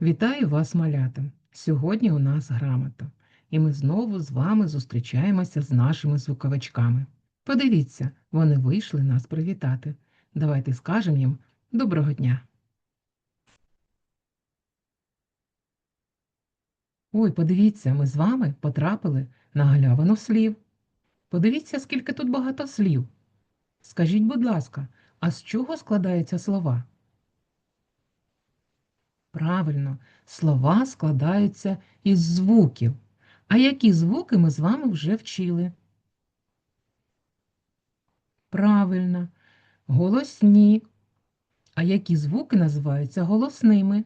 Вітаю вас, малята! Сьогодні у нас грамота, і ми знову з вами зустрічаємося з нашими звуковичками. Подивіться, вони вийшли нас привітати. Давайте скажемо їм доброго дня. Ой, подивіться, ми з вами потрапили на галявину слів. Подивіться, скільки тут багато слів. Скажіть, будь ласка, а з чого складаються слова? Правильно, слова складаються із звуків. А які звуки ми з вами вже вчили? Правильно, голосні. А які звуки називаються голосними?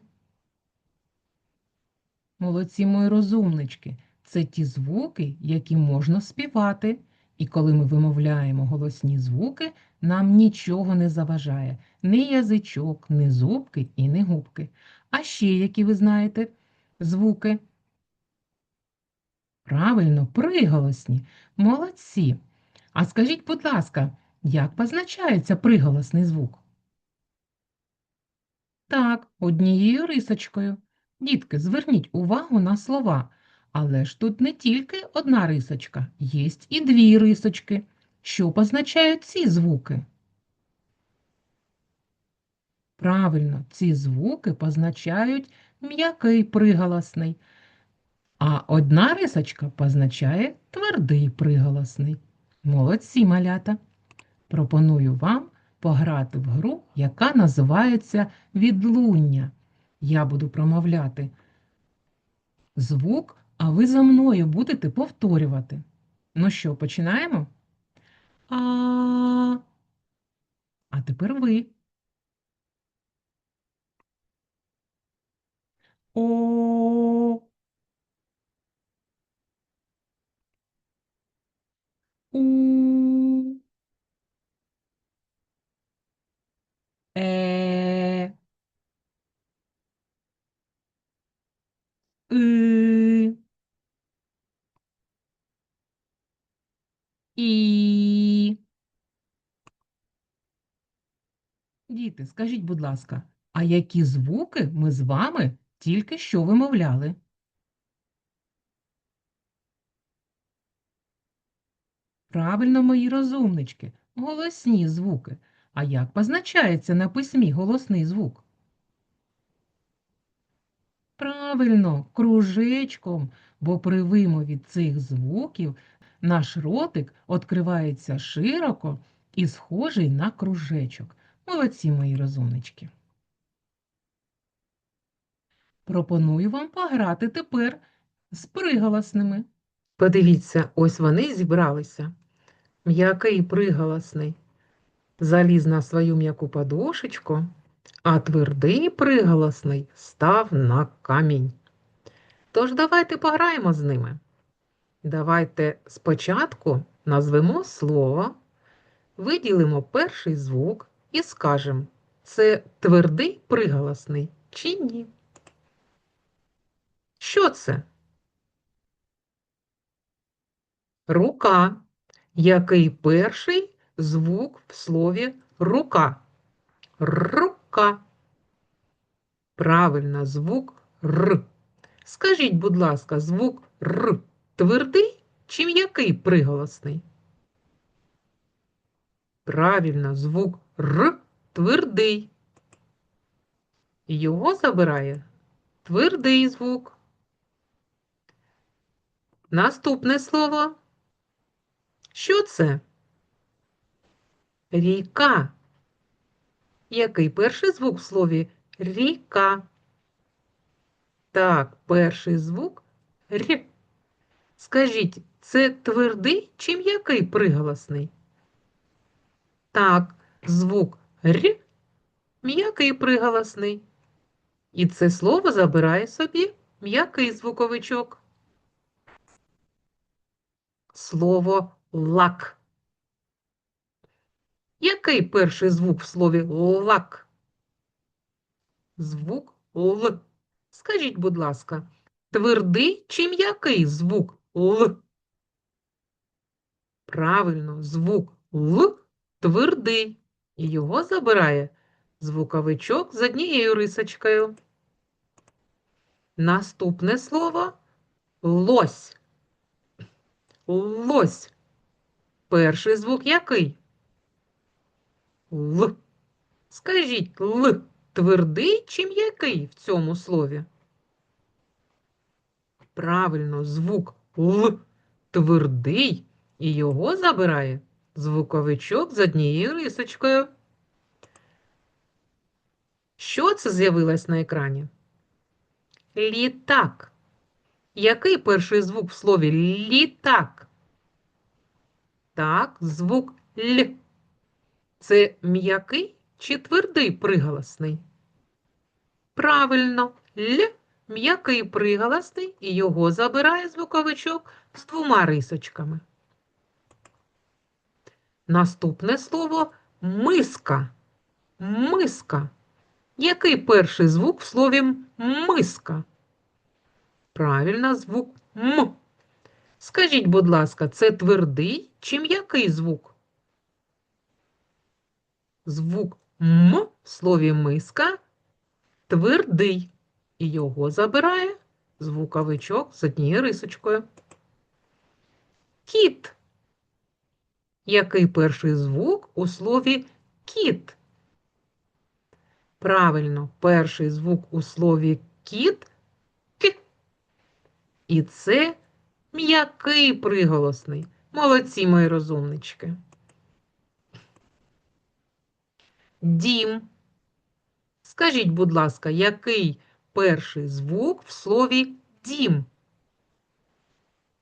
Молодці мої розумнички. Це ті звуки, які можна співати. І коли ми вимовляємо голосні звуки, нам нічого не заважає ні язичок, ні зубки і ні губки. А ще які ви знаєте звуки? Правильно, приголосні. Молодці. А скажіть, будь ласка, як позначається приголосний звук? Так, однією рисочкою. Дітки, зверніть увагу на слова. Але ж тут не тільки одна рисочка, є і дві рисочки. Що позначають ці звуки? Правильно, ці звуки позначають м'який приголосний, а одна рисочка позначає твердий приголосний. Молодці малята! Пропоную вам пограти в гру, яка називається відлуння. Я буду промовляти звук, а ви за мною будете повторювати. Ну що, починаємо? А. А тепер ви. Е. Діти, скажіть, будь ласка, а які звуки ми з вами тільки що вимовляли? Правильно, мої розумнички, голосні звуки. А як позначається на письмі голосний звук? Правильно, кружечком, бо при вимові цих звуків наш ротик відкривається широко і схожий на кружечок. Молодці мої розумнички. Пропоную вам пограти тепер з приголосними. Подивіться, ось вони зібралися. М'який приголосний заліз на свою м'яку подушечку, а твердий приголосний став на камінь. Тож давайте пограємо з ними. Давайте спочатку назвемо слово, виділимо перший звук і скажемо, це твердий приголосний чи ні. Що це? Рука. Який перший звук в слові рука? Рука. Правильно, звук Р. Скажіть, будь ласка, звук Р твердий чи м'який приголосний? Правильно, звук Р твердий. Його забирає твердий звук. Наступне слово. Що це? Ріка. Який перший звук в слові ріка? Так, перший звук Р. Скажіть, це твердий чи м'який приголосний? Так, звук Р м'який приголосний. І це слово забирає собі м'який звуковичок. Слово лак. Який перший звук в слові лак? Звук Л. Скажіть, будь ласка, твердий чи м'який звук Л? Правильно, звук Л твердий. І його забирає звуковичок з однією рисочкою. Наступне слово лось. Лось. Перший звук який? Л. Скажіть Л твердий чи м'який в цьому слові? Правильно, звук Л твердий і його забирає звуковичок з однією рисочкою. Що це з'явилось на екрані? Літак. Який перший звук в слові літак? Так, звук Л. Це м'який чи твердий приголосний? Правильно, Л м'який приголосний і його забирає звуковичок з двома рисочками. Наступне слово миска. Миска. Який перший звук в слові миска? Правильно, звук М. Скажіть, будь ласка, це твердий чи м'який звук? Звук М в слові миска твердий, і його забирає звуковичок з однією рисочкою. Кіт. Який перший звук у слові кіт? Правильно, перший звук у слові кіт. І це м'який приголосний. Молодці, мої розумнички. Дім. Скажіть, будь ласка, який перший звук в слові дім?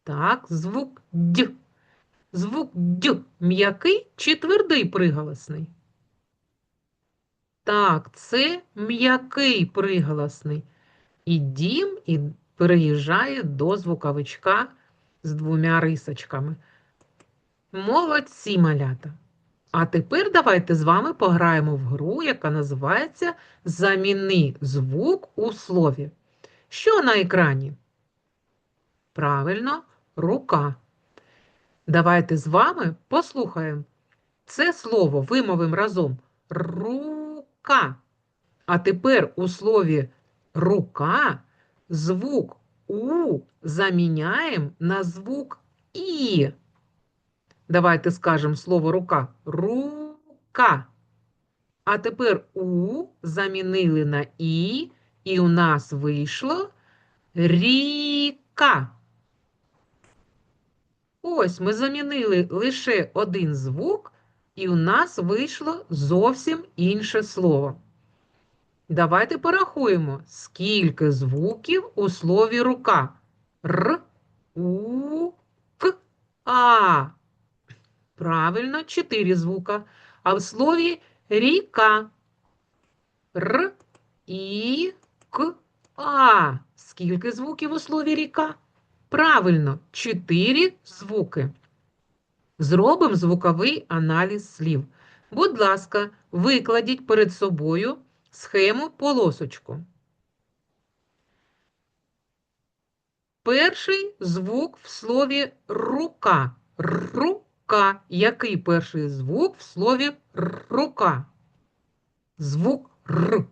Так, звук д. Звук д м'який чи твердий приголосний? Так, це м'який приголосний. І дім і переїжджає до звуковичка з двома рисочками. Молодці малята! А тепер давайте з вами пограємо в гру, яка називається Заміни звук у слові. Що на екрані? Правильно, рука. Давайте з вами послухаємо. Це слово вимовимо разом рука. А тепер у слові рука звук У заміняємо на звук І. Давайте скажемо слово рука. Рука. А тепер У замінили на І, і у нас вийшло ріка. Ось ми замінили лише один звук, і у нас вийшло зовсім інше слово. Давайте порахуємо, скільки звуків у слові рука. Р, У, К, А. Правильно, чотири звука. А в слові ріка. Р, І, К, А. Скільки звуків у слові ріка? Правильно, чотири звуки. Зробимо звуковий аналіз слів. Будь ласка, викладіть перед собою схему полосочку. Перший звук в слові рука. Рука. Який перший звук в слові рука? Звук Р.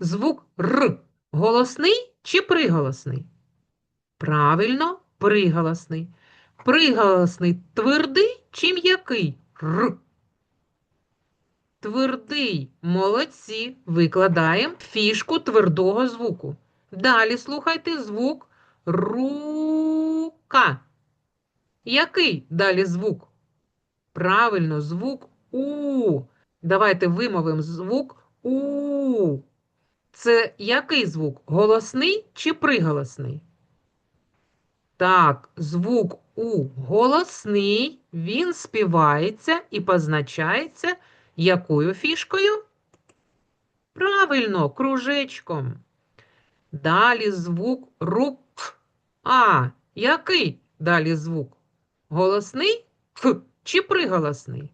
Звук Р. Голосний чи приголосний? Правильно, приголосний. Приголосний твердий чи м'який? Р. Твердий. Молодці. Викладаємо фішку твердого звуку. Далі слухайте звук рука. Який далі звук? Правильно, звук У. Давайте вимовимо звук У. Це який звук? Голосний чи приголосний? Так, звук У голосний, він співається і позначається якою фішкою? Правильно, кружечком. Далі звук рук. А, який далі звук? Голосний К чи приголосний?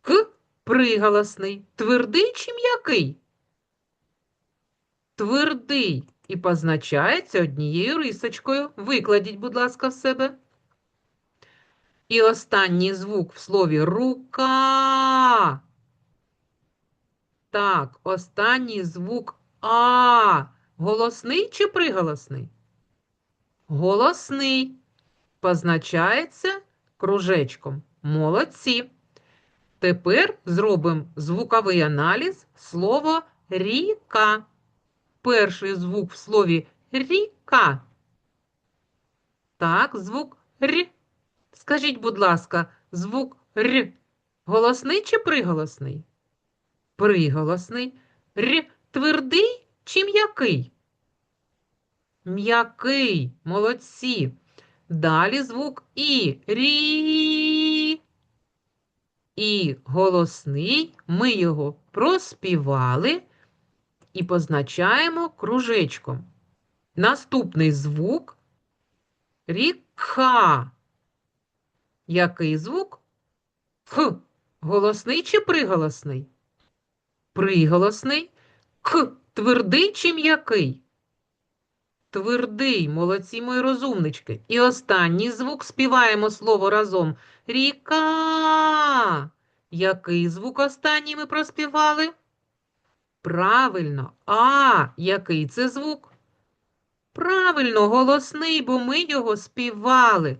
К приголосний. Твердий чи м'який? Твердий і позначається однією рисочкою. Викладіть, будь ласка, в себе. І останній звук в слові рука. Так, останній звук А. Голосний чи приголосний? Голосний. Позначається кружечком. Молодці. Тепер зробимо звуковий аналіз слова ріка. Перший звук в слові ріка. Так, звук Р. Скажіть, будь ласка, звук Р голосний чи приголосний? Приголосний. Р твердий чи м'який? М'який. Молодці. Далі звук І. Рі. І голосний. Ми його проспівали і позначаємо кружечком. Наступний звук ріка. Який звук? Х. Голосний чи приголосний? Приголосний. К. Твердий чи м'який? Твердий, молодці мої розумнички. І останній звук співаємо слово разом. Ріка. Який звук останній ми проспівали? Правильно. А, який це звук? Правильно, голосний, бо ми його співали.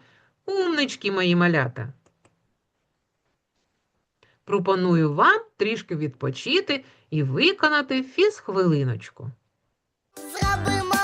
Умнички мої малята. Пропоную вам трішки відпочити і виконати фізхвилиночку. Зробимо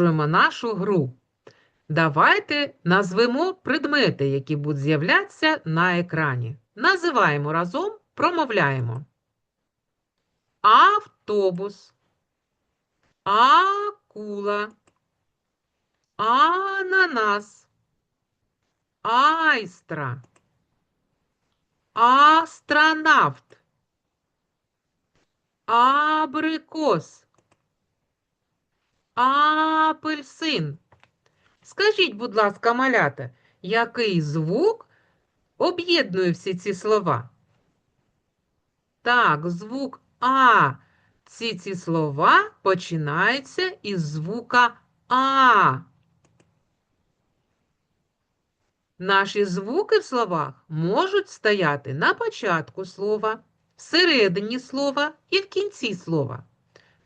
Продовжуємо нашу гру. Давайте назвемо предмети, які будуть з'являтися на екрані. Називаємо разом, промовляємо. Автобус, акула, ананас, айстра, астронавт, абрикос, апельсин. Скажіть, будь ласка, малята, який звук об'єднує всі ці слова? Так, звук А. Всі ці слова починаються із звука А. Наші звуки в словах можуть стояти на початку слова, всередині слова і в кінці слова.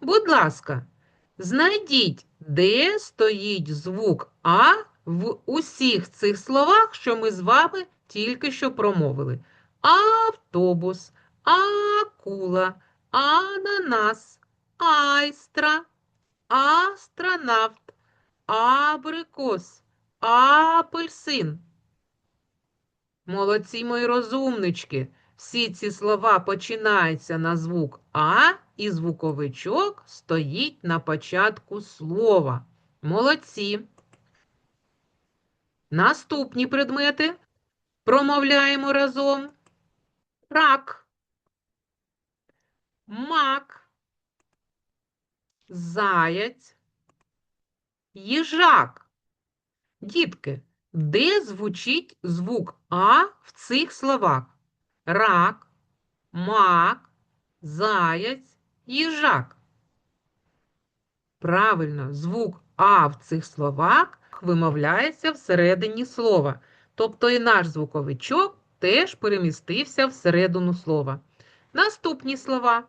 Будь ласка, знайдіть, де стоїть звук А в усіх цих словах, що ми з вами тільки що промовили. Автобус, акула, ананас, айстра, астронавт, абрикос, апельсин. Молодці мої розумнички. Всі ці слова починаються на звук А, і звуковичок стоїть на початку слова. Молодці. Наступні предмети промовляємо разом. Рак, мак, заяць, їжак. Дітки, Де звучить звук А в цих словах? Рак, мак, заяць, їжак. Правильно, звук А в цих словах вимовляється всередині слова. Тобто і наш звуковичок теж перемістився всередину слова. Наступні слова.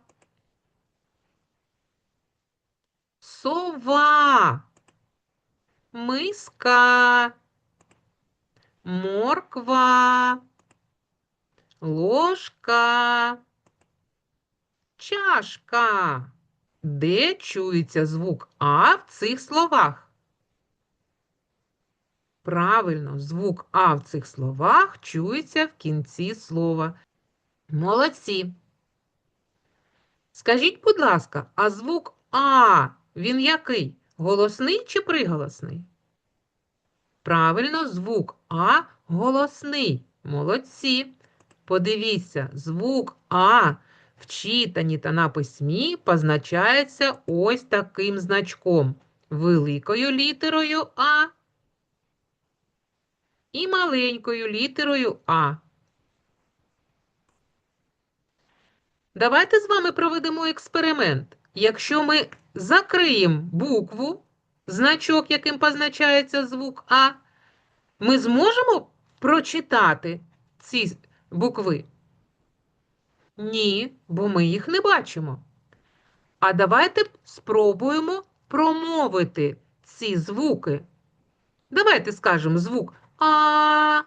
Сова, миска, морква, ложка, чашка. Де чується звук А в цих словах? Правильно, звук А в цих словах чується в кінці слова. Молодці. Скажіть, будь ласка, а звук А, він який? Голосний чи приголосний? Правильно, звук А голосний. Молодці. Подивіться, звук А в читанні та на письмі позначається ось таким значком. Великою літерою А і маленькою літерою А. Давайте з вами проведемо експеримент. Якщо ми закриємо букву, значок, яким позначається звук А, ми зможемо прочитати ці букви? Ні, бо ми їх не бачимо. А давайте спробуємо промовити ці звуки. Давайте скажемо звук А.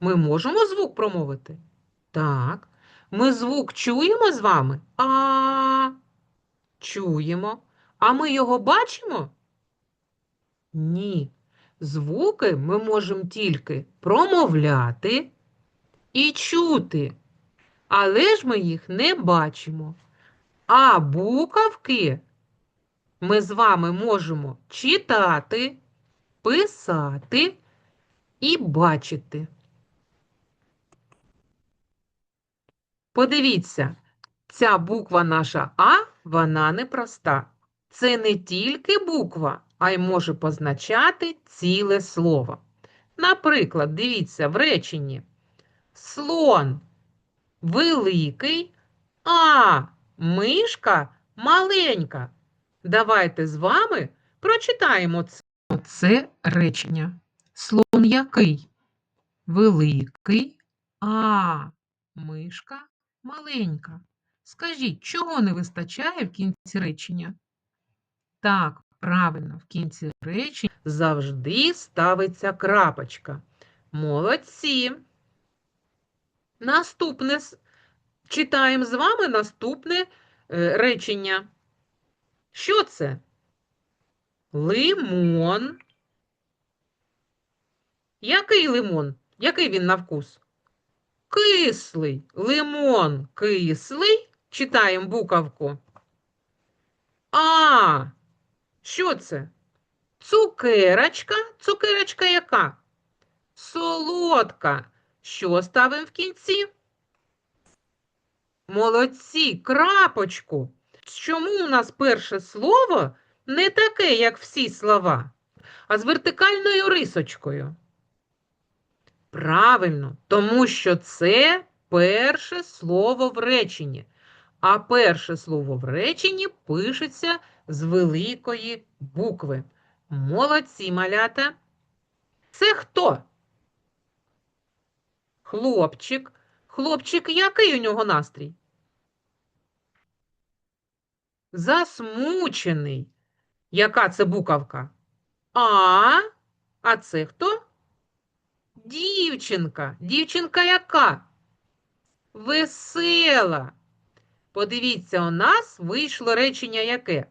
Ми можемо звук промовити? Так. Ми звук чуємо з вами? А. Чуємо. А ми його бачимо? Ні. Звуки ми можемо тільки промовляти і чути, але ж ми їх не бачимо. А буковки ми з вами можемо читати, писати і бачити. Подивіться, ця буква наша А, вона непроста. Це не тільки буква, а й може позначати ціле слово. Наприклад, дивіться в реченні слон великий, а мишка маленька. Давайте з вами прочитаємо це. Це речення. Слон який? Великий, а мишка маленька. Скажіть, чого не вистачає в кінці речення? Так, правильно, в кінці речення завжди ставиться крапочка. Молодці. Наступне читаємо з вами наступне е, речення. Що це? Лимон. Який лимон? Який він на вкус? Кислий. Лимон кислий. Читаємо буковку. А. Що це? Цукерочка. Цукерочка яка? Солодка. Що ставимо в кінці? Молодці, крапочку. Чому у нас перше слово не таке, як всі слова, а з вертикальною рисочкою? Правильно, тому що це перше слово в реченні. А перше слово в реченні пишеться з великої букви. Молодці, малята. Це хто? Хлопчик. Хлопчик, який у нього настрій? Засмучений. Яка це буковка? А. А це хто? Дівчинка. Дівчинка яка? Весела. Подивіться, у нас вийшло речення яке?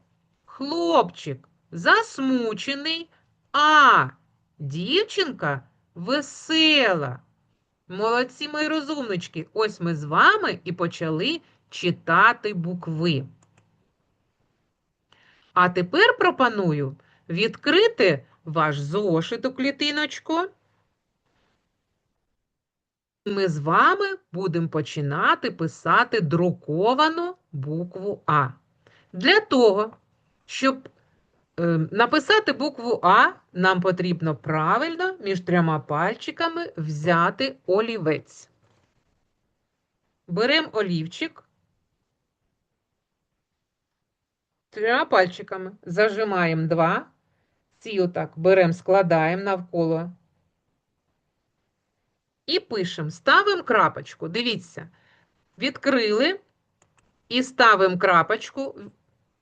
Хлопчик засмучений, а дівчинка весела. Молодці мої розумнички. Ось ми з вами і почали читати букви. А тепер пропоную відкрити ваш зошит у клітиночку. Ми з вами будемо починати писати друковану букву А. Для того, щоб написати букву А нам потрібно правильно між трьома пальчиками взяти олівець. Беремо олівчик. Трьома пальчиками зажимаємо два. Ці отак беремо, складаємо навколо. І пишемо, ставимо крапочку. Дивіться, відкрили і ставимо крапочку.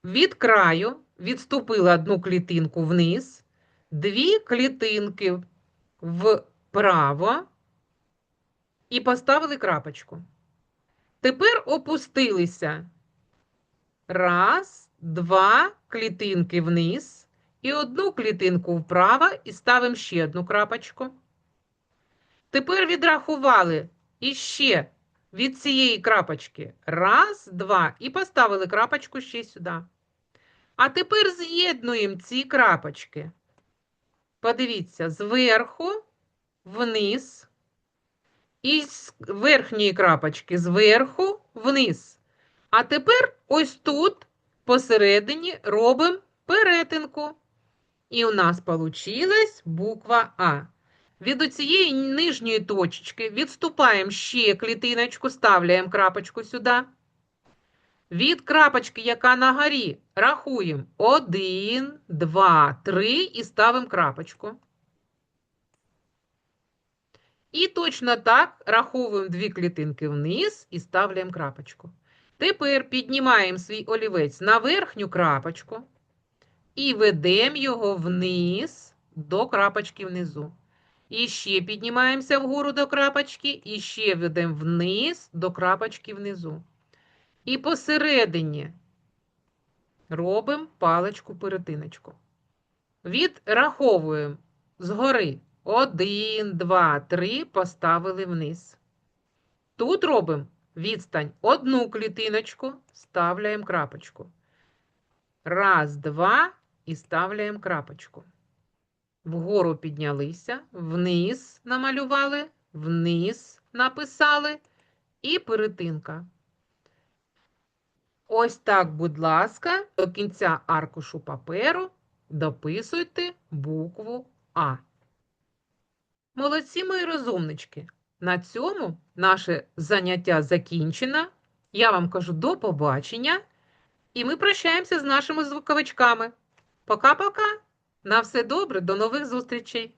Від краю відступила одну клітинку вниз, дві клітинки вправо і поставили крапочку. Тепер опустилися. Раз, два клітинки вниз і одну клітинку вправо і ставимо ще одну крапочку. Тепер відрахували іще від цієї крапочки. Раз, два. І поставили крапочку ще сюди. А тепер з'єднуємо ці крапочки. Подивіться, зверху вниз. І з верхньої крапочки зверху вниз. А тепер ось тут посередині робимо перетинку. І у нас получилась буква А. Від цієї нижньої точечки відступаємо ще клітиночку, ставляємо крапочку сюди. Від крапочки, яка на горі, рахуємо 1, 2, 3 і ставимо крапочку. І точно так раховуємо дві клітинки вниз і ставляємо крапочку. Тепер піднімаємо свій олівець на верхню крапочку і ведемо його вниз до крапочки внизу. І ще піднімаємося вгору до крапочки, і ще ведемо вниз до крапочки внизу. І посередині робимо паличку-перетиночку. Відраховуємо згори. Один, два, три поставили вниз. Тут робимо відстань одну клітиночку, ставляємо крапочку. Раз, два і ставляємо крапочку. Вгору піднялися, вниз намалювали, вниз написали і перетинка. Ось так, будь ласка, до кінця аркушу паперу дописуйте букву А. Молодці мої розумнички. На цьому наше заняття закінчено. Я вам кажу до побачення. І ми прощаємося з нашими звуковичками. Пока-пока. На все добре, до нових зустрічей.